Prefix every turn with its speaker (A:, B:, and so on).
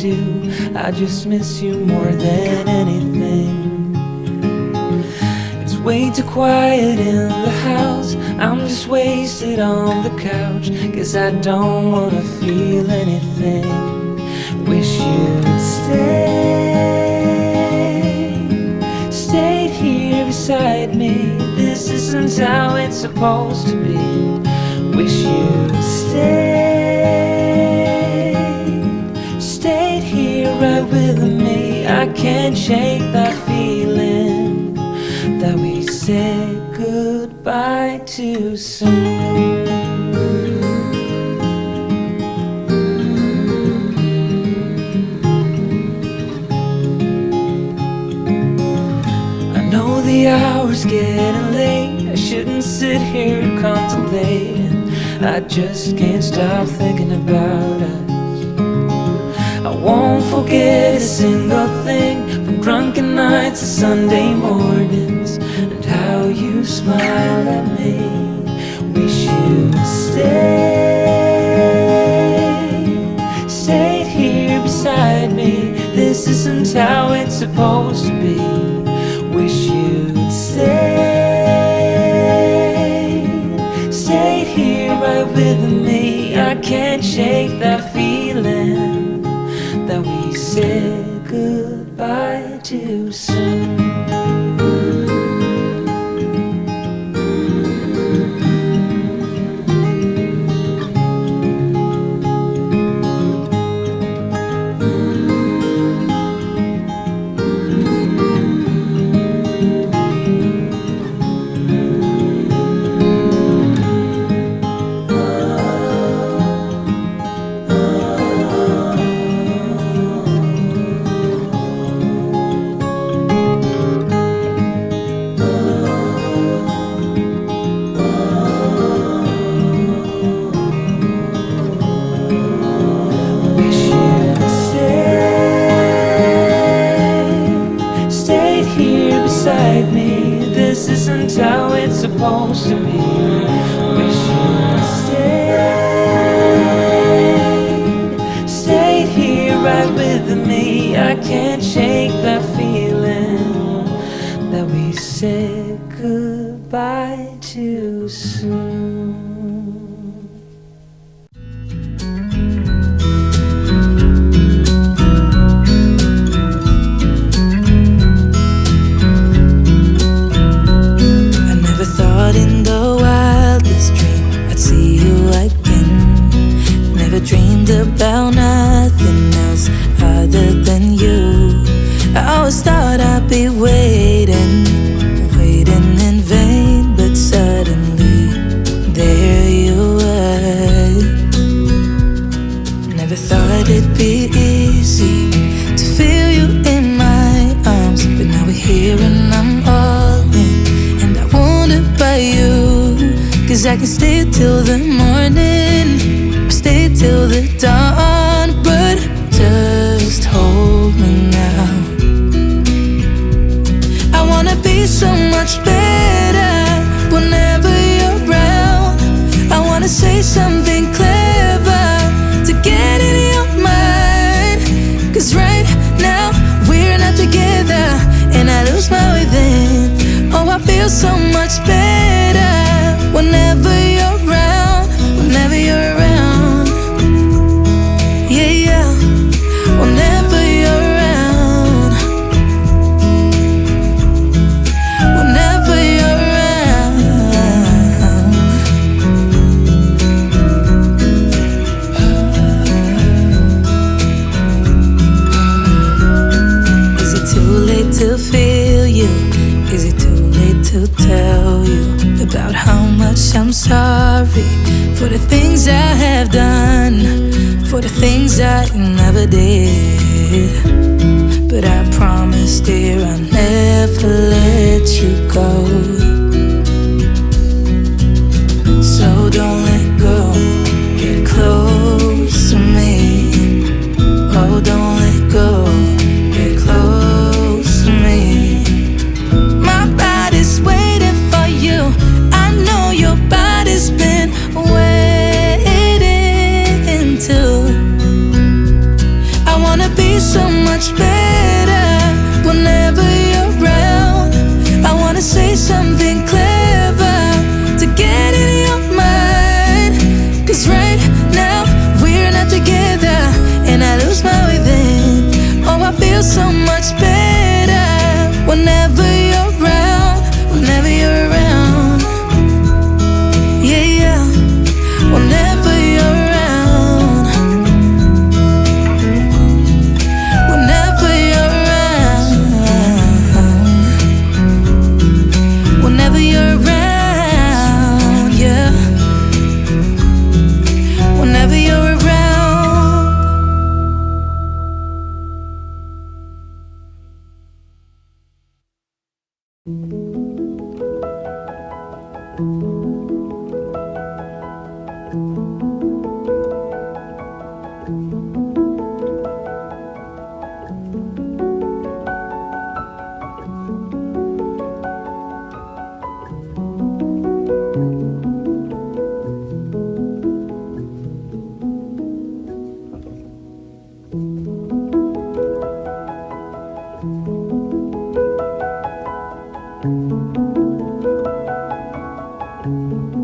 A: do. I just miss you more than anything. It's way too quiet in the house. I'm just wasted on the couch. Guess I don't wanna feel anything. Wish you'd stay. Stayed here beside me. This isn't how it's supposed to be. Wish you'd stay. Right with me. I can't shake that feeling that we said goodbye too soon. I know the hour's getting late. I shouldn't sit here and contemplate. I just can't stop thinking about us. I won't forget a single thing from drunken nights to Sunday mornings and how you smile at me. Wish you'd stay, stayed here beside me. This isn't how it's supposed to be. Wish you'd stay, stayed here right with me. I can't shake that feeling that we said goodbye too soon. Me. This isn't how it's supposed to be. Wish you'd stay, stayed here right with me. I can't shake that feeling that we said goodbye
B: I can stay till the morning, or stay till the dawn, but just hold me now. I wanna be so much better whenever you're around. I wanna say something clever to get in your mind. Cause right now we're not together, and I lose my way then. Oh, I feel so much better whenever I'm sorry for the things I have done, for the things I never did? But I promise, dear, I'll never let you go. Thank you. Thank you.